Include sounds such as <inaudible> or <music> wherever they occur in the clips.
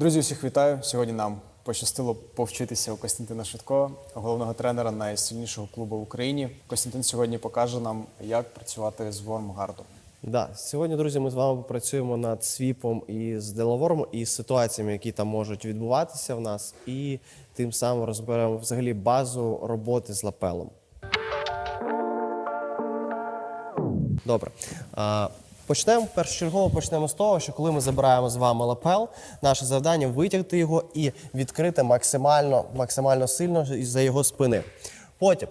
Друзі, всіх вітаю. Сьогодні нам пощастило повчитися у Костянтина Швидкого, головного тренера найсильнішого клубу в Україні. Костянтин сьогодні покаже нам, як працювати з вормгардом. Да, сьогодні, друзі, ми з вами попрацюємо над свіпом і з делавором, і з ситуаціями, які там можуть відбуватися в нас, і тим самим розберемо взагалі базу роботи з лапелом. Добре. Почнемо першочергово почнемо з того, що коли ми забираємо з вами лапел, наше завдання витягти його і відкрити максимально, максимально сильно за його спини. Потім,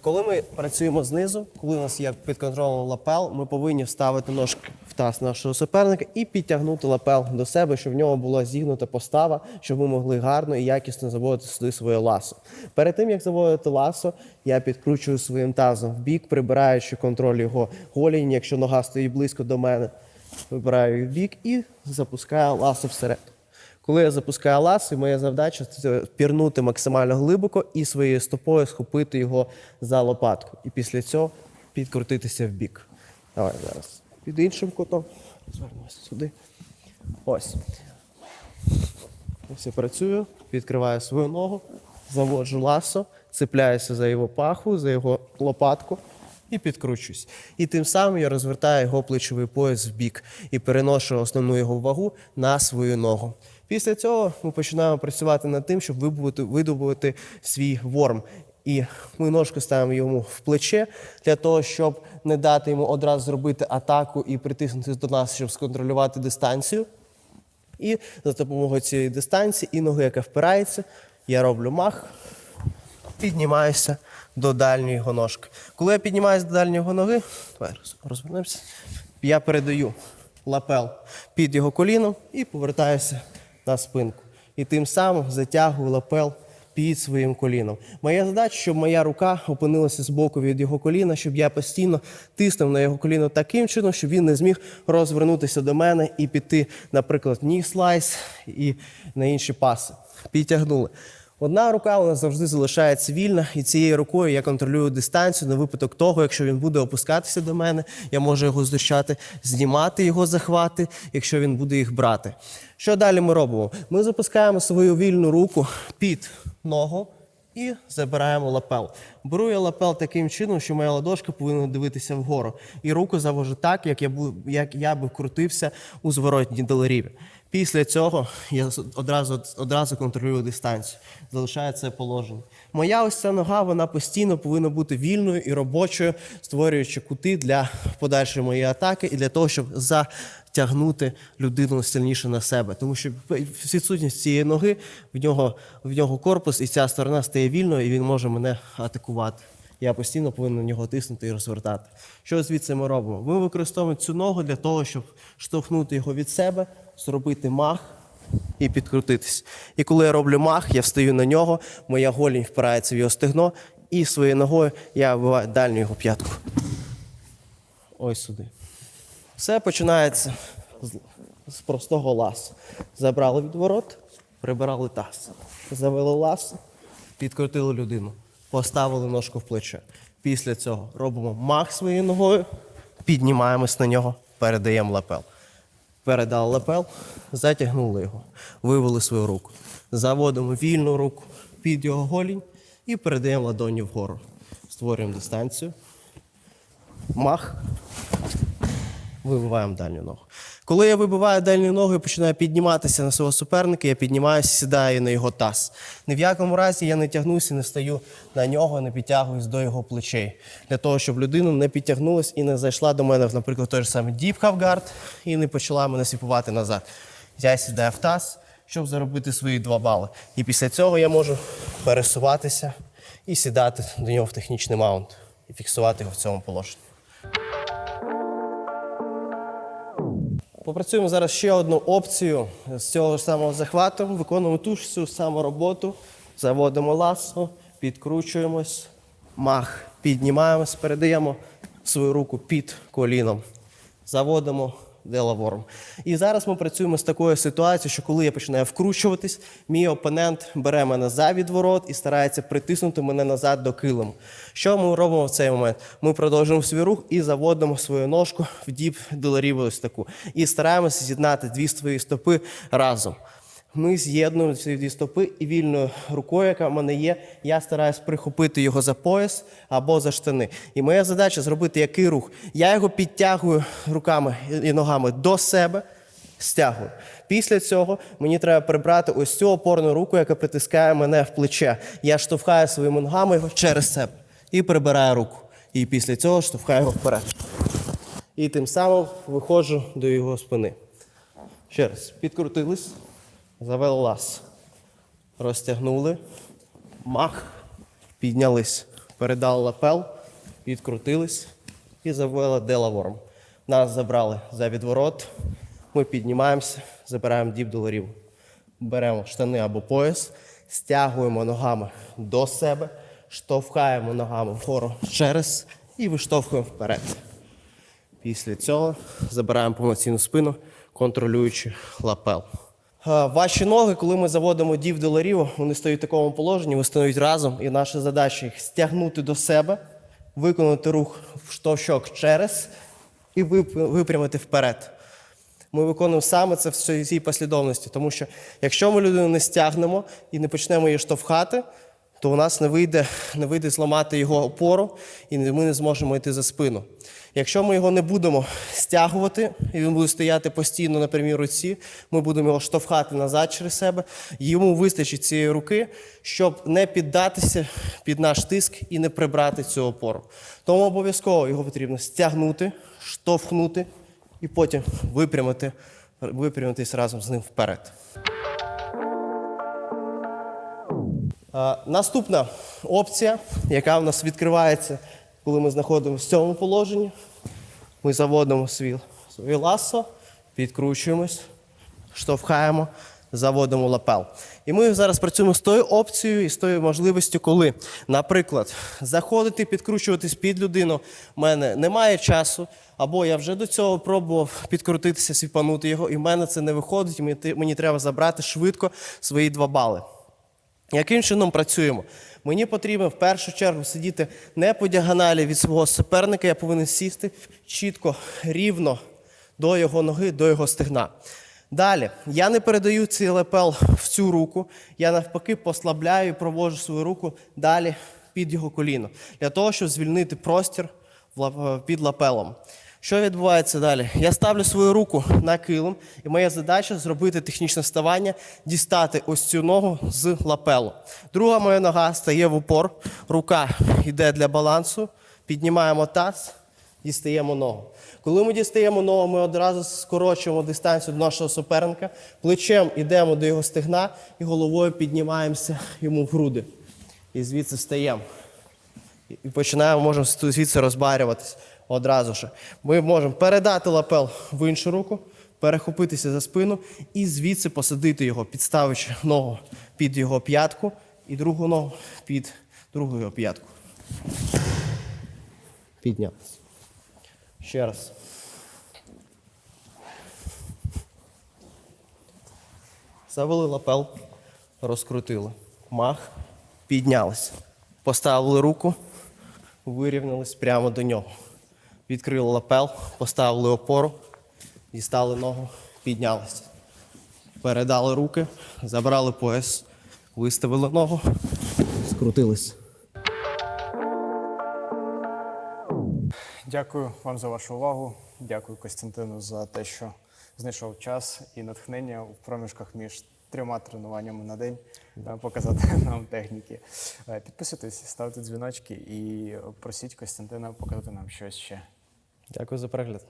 коли ми працюємо знизу, коли у нас є під контролем лапел, ми повинні вставити ножки таз нашого суперника і підтягнути лапел до себе, щоб в нього була зігнута постава, щоб ми могли гарно і якісно заводити сюди своє ласо. Перед тим як заводити ласо, я підкручую своїм тазом в бік, прибираючи контроль його голінь, якщо нога стоїть близько до мене, вибираю в бік і запускаю ласо всередину. Коли я запускаю ласо, моя задача це пірнути максимально глибоко і своєю стопою схопити його за лопатку. І після цього підкрутитися в бік. Давай зараз. Під іншим кутом. Звернемося сюди. Ось. Ось я працюю, відкриваю свою ногу, заводжу ласо, цепляюся за його паху, за його лопатку і підкручуюсь. І тим самим я розвертаю його плечовий пояс в бік і переношу основну його вагу на свою ногу. Після цього ми починаємо працювати над тим, щоб видобувати свій ворм. І ми ножку ставимо йому в плече для того, щоб не дати йому одразу зробити атаку і притиснути до нас, щоб сконтролювати дистанцію. І за допомогою цієї дистанції і ноги, яка впирається, я роблю мах, піднімаюся до дальньої його ножки. Коли я піднімаюся до дальньої його ноги, розвернемося, я передаю лапел під його коліном і повертаюся на спинку. І тим самим затягую лапел під своїм коліном. Моя задача, щоб моя рука опинилася збоку від його коліна, щоб я постійно тиснув на його коліно таким чином, щоб він не зміг розвернутися до мене і піти, наприклад, ні слайс і на інші паси. Підтягнули. Одна рука у нас завжди залишається вільна, і цією рукою я контролюю дистанцію на випадок того, якщо він буде опускатися до мене, я можу його зустрічати, знімати його захвати, якщо він буде їх брати. Що далі ми робимо? Ми запускаємо свою вільну руку під ногу і забираємо лапел. Беру я лапел таким чином, що моя ладошка повинна дивитися вгору. І руку завожу так, як я, бу- як я би крутився у зворотній доларіві. Після цього я одразу, одразу контролюю дистанцію. Залишаю це положення. Моя ось ця нога вона постійно повинна бути вільною і робочою, створюючи кути для подальшої моєї атаки і для того, щоб затягнути людину сильніше на себе. Тому що відсутність цієї ноги в нього, в нього корпус, і ця сторона стає вільною, і він може мене атакувати. Я постійно повинен на нього тиснути і розвертати. Що звідси ми робимо? Ми використовуємо цю ногу для того, щоб штовхнути його від себе, зробити мах і підкрутитись. І коли я роблю мах, я встаю на нього, моя голінь впирається в його стегно, і своєю ногою я вбиваю дальню його п'ятку. Ось сюди. Все починається з, простого ласу. Забрали відворот, прибирали таз. Завели ласо, підкрутили людину, поставили ножку в плече. Після цього робимо мах своєю ногою, піднімаємось на нього, передаємо лапел. Передали лапел, затягнули його, вивели свою руку. Заводимо вільну руку під його голінь і передаємо ладоні вгору. Створюємо дистанцію. Мах, вибиваємо дальню ногу. Коли я вибиваю дальню ногу і починаю підніматися на свого суперника, я піднімаюся, сідаю на його таз. Ні в якому разі я не тягнуся, не стою на нього, не підтягуюсь до його плечей. Для того, щоб людина не підтягнулась і не зайшла до мене, наприклад, той же самий Guard і не почала мене сіпувати назад. Я сідаю в таз, щоб заробити свої два бали. І після цього я можу пересуватися і сідати до нього в технічний маунт і фіксувати його в цьому положенні. Попрацюємо зараз ще одну опцію з цього ж самого захвату. Виконуємо ту ж цю саму роботу. Заводимо ласо, підкручуємось, мах, піднімаємось, передаємо свою руку під коліном. Заводимо делавором. І зараз ми працюємо з такою ситуацією, що коли я починаю вкручуватись, мій опонент бере мене за відворот і старається притиснути мене назад до килиму. Що ми робимо в цей момент? Ми продовжуємо свій рух і заводимо свою ножку в діп доларіву ось таку. І стараємося з'єднати дві свої стопи разом. Ми з'єднуємо ці дві стопи і вільною рукою, яка в мене є, я стараюсь прихопити його за пояс або за штани. І моя задача зробити який рух. Я його підтягую руками і ногами до себе, стягую. Після цього мені треба прибрати ось цю опорну руку, яка притискає мене в плече. Я штовхаю своїми ногами його через себе і прибираю руку. І після цього штовхаю його вперед. І тим самим виходжу до його спини. Ще раз. Підкрутились, завели лаз. Розтягнули, мах, піднялись. Передали лапел, підкрутились і завели делаворм. Нас забрали за відворот. Ми піднімаємося, забираємо діп до ларів. Беремо штани або пояс, стягуємо ногами до себе, штовхаємо ногами вгору через і виштовхуємо вперед. Після цього забираємо повноцінну спину, контролюючи лапел. Е, Ваші ноги, коли ми заводимо дів до ларів, вони стоять в такому положенні, вони стоять разом, і наша задача їх стягнути до себе, виконати рух в штовхок через і випрямити вперед. Ми виконуємо саме це в цій послідовності, тому що якщо ми людину не стягнемо і не почнемо її штовхати, то у нас не вийде, не вийде зламати його опору, і ми не зможемо йти за спину. Якщо ми його не будемо стягувати, і він буде стояти постійно на прямій руці, ми будемо його штовхати назад через себе. Йому вистачить цієї руки, щоб не піддатися під наш тиск і не прибрати цю опору. Тому обов'язково його потрібно стягнути, штовхнути і потім випрямити, випрямитись разом з ним вперед. Наступна опція, яка у нас відкривається, коли ми знаходимося в цьому положенні. Ми заводимо свій, своє ласо, підкручуємось, штовхаємо, заводимо лапел. І ми зараз працюємо з тою опцією і з тою можливістю, коли, наприклад, заходити, підкручуватись під людину, в мене немає часу, або я вже до цього пробував підкрутитися, свіпанути його, і в мене це не виходить, і мені треба забрати швидко свої два бали. Яким чином працюємо? Мені потрібно в першу чергу сидіти не по діагоналі від свого суперника, я повинен сісти чітко, рівно до його ноги, до його стегна. Далі, я не передаю цей лепел в цю руку, я навпаки послабляю і проводжу свою руку далі під його коліно, для того, щоб звільнити простір під лапелом. Що відбувається далі? Я ставлю свою руку на килим, і моя задача зробити технічне вставання, дістати ось цю ногу з лапелу. Друга моя нога стає в упор, рука йде для балансу, піднімаємо таз, дістаємо ногу. Коли ми дістаємо ногу, ми одразу скорочуємо дистанцію до нашого суперника, плечем йдемо до його стегна і головою піднімаємося йому в груди. І звідси встаємо. І починаємо, можемо звідси розбарюватись одразу ж. Ми можемо передати лапел в іншу руку, перехопитися за спину і звідси посадити його, підставивши ногу під його п'ятку і другу ногу під другу його п'ятку. Піднялися. Ще раз. Завели лапел, розкрутили. Мах, піднялися. Поставили руку, вирівнялись прямо до нього. Відкрили лапел, поставили опору, дістали ногу, піднялися. Передали руки, забрали пояс, виставили ногу, скрутились. Дякую вам за вашу увагу. Дякую Костянтину за те, що знайшов час і натхнення в проміжках між трьома тренуваннями на день е, показати <laughs> нам техніки. Е, Підписуйтесь, ставте дзвіночки і просіть Костянтина показати нам щось ще. Дякую за перегляд.